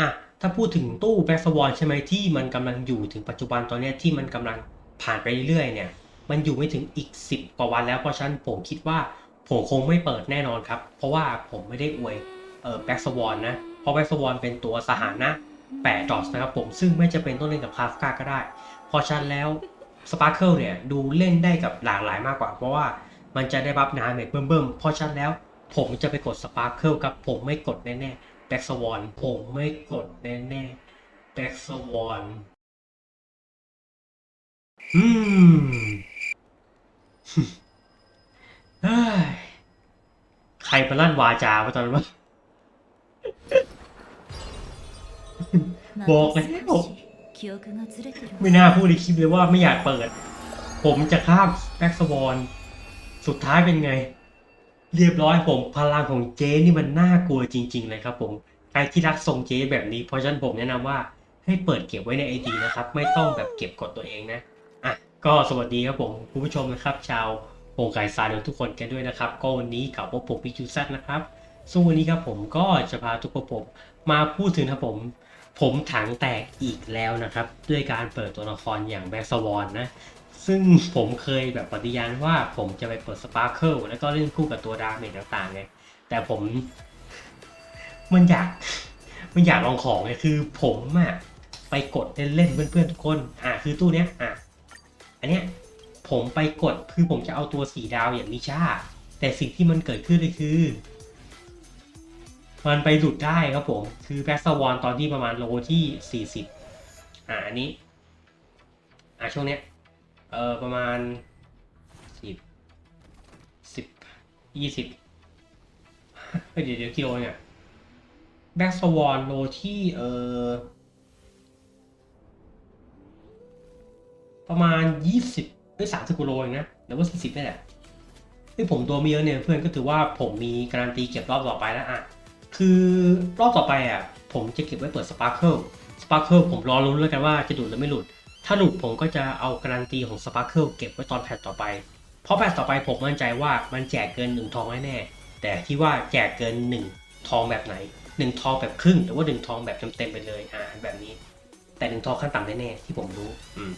อะถ้าพูดถึงตู้แบ็กสวอนใช่ไหมที่มันกำลังอยู่ถึงปัจจุบันตอนนี้ที่มันกำลังผ่านไปเรื่อยๆเนี่ย มันอยู่ไม่ถึงอีก 10 กว่าวันแล้วเพราะฉะนั้นผมคิดว่าผมคงไม่เปิดแน่นอนครับ เพราะว่าผมไม่ได้อวยเออแบ็กสวอนนะ เพราะแบ็กสวอนเป็นตัวสหานะแปดดอทนะครับผมซึ่งไม่จะเป็นต้องเล่นกับคาฟกาก็ได้ เพราะฉะนั้นแล้วสปาร์เคิลเนี่ยดูเล่นได้กับหลากหลายมากกว่า เพราะว่ามันจะได้บัฟนาเมจเบิ่มๆเพราะฉะนั้นแล้วผมจะไปกดสปาร์เคิลครับผมไม่กดแน่ๆ แบ็กสวอนผมไม่กดแน่ๆแบ็กสวอนอืมเฮ้ใครมาลั่นวาจาไปตอนวะบอกเลยไม่น่าพูดในคลิปเลยว่าไม่อยากเปิด ผมจะข้ามแบ็กสวอนสุดท้ายเป็นไง เรียบร้อยผมพลังของเจนี่มันน่ากลัวจริง ๆ เลยครับผม ใครที่รักทรงเจ๊แบบนี้เพราะฉะนั้นผมแนะนำว่าให้เปิดเก็บไว้ในไอดีนะครับ ไม่ต้องแบบเก็บกดตัวเองนะอะก็สวัสดีครับผมคุณผู้ชมนะครับ ชาวโป่งไก่ซาเดลทุกคนกันด้วยนะครับ ก็วันนี้กับพวกผมพิจูซัตนะครับซึ่งวันนี้ครับผมก็จะพาทุกคนผมมาพูดถึงครับผม ผมถังแตกอีกแล้วนะครับ ด้วยการเปิดตัวละครอย่างแบ็กสวอนนะซึ่งผมเคยแบบปฏิญาณว่าผมจะไปเปิดสปาร์เคิลแล้วก็เล่นคู่กับตัวดาเมจต่างๆไงแต่ผม มันอยาก มันอยากลองของไงคือผมอะไปกดเล่นเพื่อนๆทุกคน อะคือตู้เนี้ย อะ อันเนี้ยผมไปกดคือผมจะเอาตัวสีดาวอย่างมิชาแต่สิ่งที่มันเกิดขึ้นเลยคือ มันไปหลุดได้ครับผม คือแบ็กสวอนตอนที่ประมาณโลที่ 40 อ่าอันนี้ อ่าช่วงเนี้ย เออประมาณสิบสิบยี่สิบเฮ้ยเดี๋ยวเดี๋ยวกิโลเนี่ย แบ็กสวอนโลที่เออประมาณยี่สิบเอ้ยสามสิบกิโลเองนะหรือว่าสี่สิบนี่แหละที่ผมตัวมีเยอะเนี่ยเพื่อนก็ถือว่าผมมีการันตีเก็บรอบต่อไปแล้วอะ คือรอบต่อไปอะ ผมจะเก็บไว้เปิดสปาร์เคิลสปาร์เคิลผมรอรุ้นแล้วกันว่าจะหลุดหรือไม่หลุด ถ้าหลุดผมก็จะเอาการันตีของสปาร์เคิลเก็บไว้ตอนแพทต่อไป เพราะแพทต่อไปผมมั่นใจว่ามันแจกเกินหนึ่งทองแน่แต่ที่ว่าแจกเกินหนึ่งทองแบบไหน หนึ่งทองแบบครึ่งหรือว่าหนึ่งทองแบบเต็มๆไปเลยอ่าแบบนี้ แต่หนึ่งทองขั้นต่ำแน่ๆที่ผมรู้อืม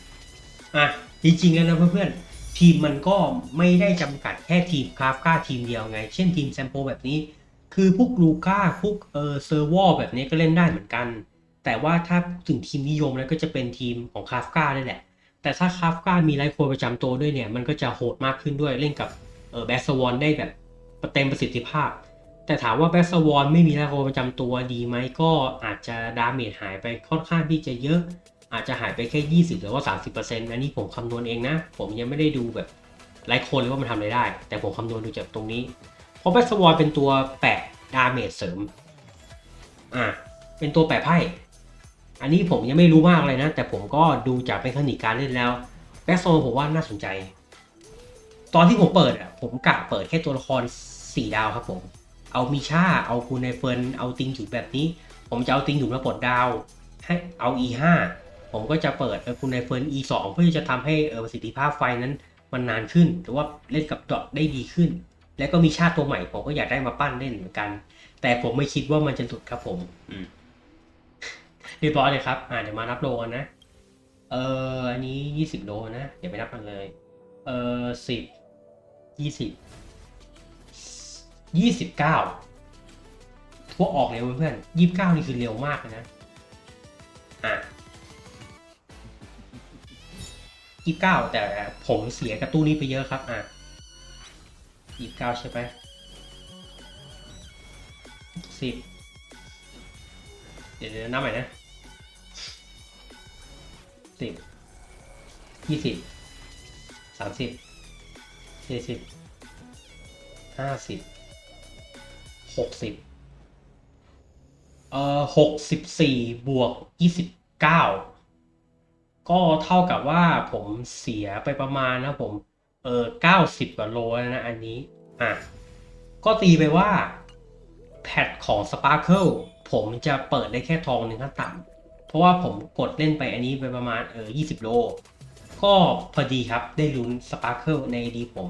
อะจริงๆแล้วนะเพื่อนๆทีมมันก็ไม่ได้จำกัดแค่ทีมคราฟก้าทีมเดียวไง เช่นทีมแซมโปแบบนี้ คือพวกลูก้าพวกเออเซอร์วอร์แบบนี้ก็เล่นได้เหมือนกัน แต่ว่าถ้าถึงทีมนิยมแล้วก็จะเป็นทีมของคาฟก้าได้แหละ แต่ถ้าคาฟก้ามีไลฟ์โคประจำตัวด้วยเนี่ย มันก็จะโหดมากขึ้นด้วยเล่นกับเออแบสวอนได้แบบเต็มประสิทธิภาพ แต่ถามว่าแบสวอนไม่มีไลฟ์โคประจำตัวดีไหมก็อาจจะดาเมจหายไปค่อนข้างที่จะเยอะ อาจจะหายไปแค่ 20 หรือว่า 30%อันนี้ผมคำนวณเองนะ ผมยังไม่ได้ดูแบบไลฟ์โคเลยว่ามันทำอะไรได้ แต่ผมคำนวณดูจากตรงนี้ เพราะแบสวอนเป็นตัวแปะดาเมจเสริม อ่าเป็นตัวแปะไพ่ อันนี้ผมยังไม่รู้มากเลยนะ แต่ผมก็ดูจากเมคานิกการเล่นแล้วแบ็กโซนผมว่าน่าสนใจ ตอนที่ผมเปิดอะผมกะเปิดแค่ตัวละคร 4 ดาวครับผม เอามิชาเอาคูไนเฟิร์นเอาติงอยู่แบบนี้ ผมจะเอาติงอยู่มาปลดดาวให้เอา E5 ผมก็จะเปิดเออคูไนเฟิร์น E2 เพื่อจะทำให้เออประสิทธิภาพไฟนั้นมันนานขึ้น หรือว่าเล่นกับดอทได้ดีขึ้น แล้วก็มีชาติตัวใหม่ผมก็อยากได้มาปั้นเล่นเหมือนกัน แต่ผมไม่คิดว่ามันจะหลุดครับผมอืมเรียบร้อยเลยครับ อ่าเดี๋ยวมานับโลกันนะ เอออันนี้ยี่สิบโลนะ เดี๋ยวไปนับกันเลย เออสิบยี่สิบ ยี่สิบเก้าทั่วออกเร็วเพื่อนยี่สิบเก้านี่คือเร็วมากเลยนะอะยี่สิบเก้าแต่ผมเสียกับตู้นี้ไปเยอะครับ อะยี่สิบเก้าใช่ไหมสิบเดี๋ยวเดี๋ยวนับใหม่นะสิบยี่สิบสามสิบสี่สิบห้าสิบ หกสิบเอ่อหกสิบสี่บวกยี่สิบเก้าก็เท่ากับว่าผมเสียไปประมาณนะผม เออเก้าสิบกว่าโลแล้วนะอันนี้ อะ ก็ตีไปว่า แพทของ Sparkle ผมจะเปิดได้แค่ทองหนึ่งขั้นต่ำเพราะว่าผมกดเล่นไปอันนี้ไปประมาณเออ20โล ก็พอดีครับได้ลุ้นสปาร์เคิลในดีผม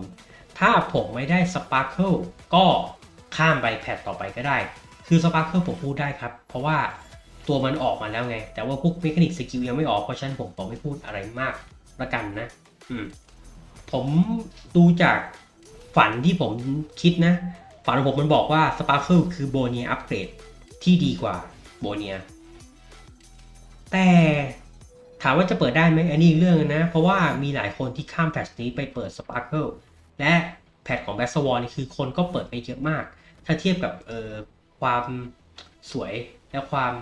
ถ้าผมไม่ได้สปาร์เคิลก็ ข้ามไปแพทต่อไปก็ได้ คือสปาร์เคิลผมพูดได้ครับ เพราะว่าตัวมันออกมาแล้วไง แต่ว่าพวกเมคานิกสกิลยังไม่ออก เพราะฉะนั้นผมผมไม่พูดอะไรมากละกันนะ อืม ผมดูจากฝันที่ผมคิดนะ ฝันของผมมันบอกว่าสปาร์เคิลคือโบเนียอัปเกรดที่ดีกว่าโบเนีย แต่ถามว่าจะเปิดได้ไหมอันนี้อีกเรื่องนึงนะ เพราะว่ามีหลายคนที่ข้ามแพทชนี้ไปเปิดสปาร์เคิลและ แพทของแบสวอลนี่คือคนก็เปิดไปเยอะมาก ถ้าเทียบกับเอ่อความสวยและความ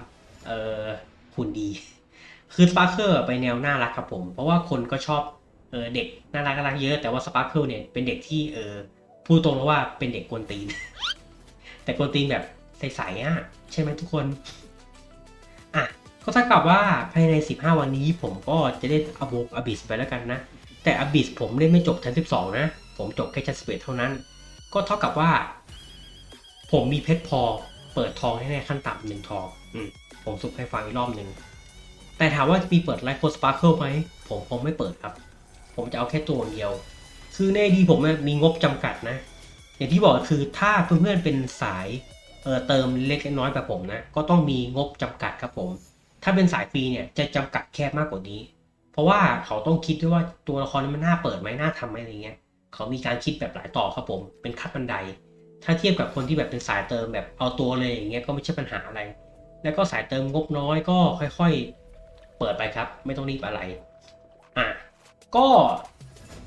เอ่อหุ่นดี คือสปาร์เคิลไปแนวน่ารักครับผม เพราะว่าคนก็ชอบเออเด็กน่ารักน่ารักเยอะแต่ว่าสปาร์เคิลเนี่ยเป็นเด็กที่เออพูดตรงแล้วว่าเป็นเด็กกวนตีน แต่กวนตีนแบบใสๆอะใช่ไหมทุกคนอะก็เท่ากับว่าภายใน 15 วันนี้ผมก็จะได้อโบกอบิสไปแล้วกันนะ แต่อบิสผมเล่นไม่จบชั้น12 นะ ผมจบแค่ชั้น11เท่านั้น ก็เท่ากับว่า ผมมีเพชรพอเปิดทองให้ในขั้นต่ำหนึ่งทองอืมผมสุกให้ฟังอีกรอบหนึ่งแต่ถามว่ามีเปิดไลฟ์โคสปาร์เคิลไหมผมคงไม่เปิดครับ ผมจะเอาแค่ตัวเดียว คือในดีผมอะมีงบจำกัดนะ อย่างที่บอกคือถ้าเพื่อนๆเป็นสายเออเติมเล็กน้อยแบบผมนะ ก็ต้องมีงบจำกัดครับผม ถ้าเป็นสายฟรีเนี่ยจะจำกัดแคบมากกว่านี้ เพราะว่าเขาต้องคิดด้วยว่าตัวละครนี้มันน่าเปิดไหมน่าทำไหมอะไรเงี้ย เขามีการคิดแบบหลายต่อครับผม เป็นคัดบันได ถ้าเทียบกับคนที่แบบเป็นสายเติมแบบเอาตัวเลยอย่างเงี้ยก็ไม่ใช่ปัญหาอะไร แล้วก็สายเติมงบน้อยก็ค่อยๆ เปิดไปครับ ไม่ต้องรีบอะไรอะก็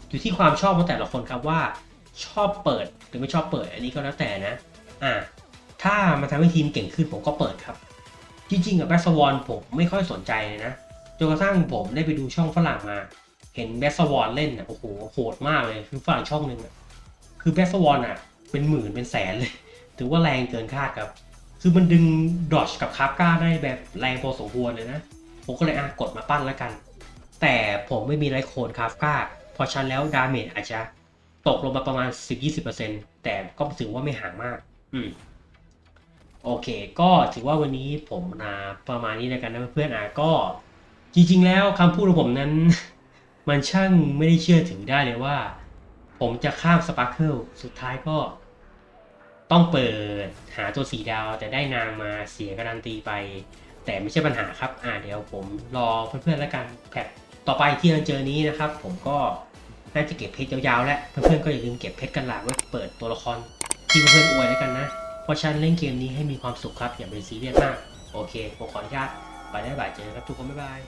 อยู่ที่ความชอบของแต่ละคนครับว่าชอบเปิดหรือไม่ชอบเปิดอันนี้ก็แล้วแต่นะอะถ้ามันทำให้ทีมเก่งขึ้นผมก็เปิดครับ จริงๆกับแบสวอนผมไม่ค่อยสนใจเลยนะจนกระทั่งผมได้ไปดูช่องฝรั่งมา เห็นแบสวอนเล่นอะโอ้โหโหดมากเลยคือฝั่งช่องหนึ่งอะคือแบสวอนอะ เป็นหมื่นเป็นแสนเลย ถือว่าแรงเกินคาดครับ คือมันดึงดอชกับคาร์ก้าได้แบบแรงพอสมควรเลยนะ ผมก็เลยอะกดมาปั้นแล้วกัน แต่ผมไม่มีไรโคนคาร์ก้าพอชันแล้วดาเมจอาจจะตกลงมาประมาณ 10-20%แต่ก็ถือว่าไม่ห่างมาก อืมโอเค ก็ถือว่าวันนี้ผมนาประมาณนี้แล้วกันนะเพื่อนๆอะก็จริง ๆ แล้วคำพูดของผมนั้น มันช่างไม่ได้เชื่อถือได้เลยว่า ผมจะข้ามสปาร์เคิลสุดท้ายก็ต้องเปิดหาตัวสีดาวแต่ได้นางมาเสียการันตีไป แต่ไม่ใช่ปัญหาครับ อ่าเดี๋ยวผมรอเพื่อนๆแล้วกันแพทต่อไปที่เราเจอนี้นะครับ ผมก็น่าจะเก็บเพชรยาวๆแล้วเพื่อนๆก็อย่าลืมเก็บเพชรกันหลากไว้เปิดตัวละครที่เพื่อนๆอวยแล้วกันนะเพราะฉันเล่นเกมนี้ให้มีความสุขครับอย่าเป็นซีเรียสมาก โอเคผมขออนุญาตไปได้บ่ายเจอกันครับทุกคนบ๊ายบาย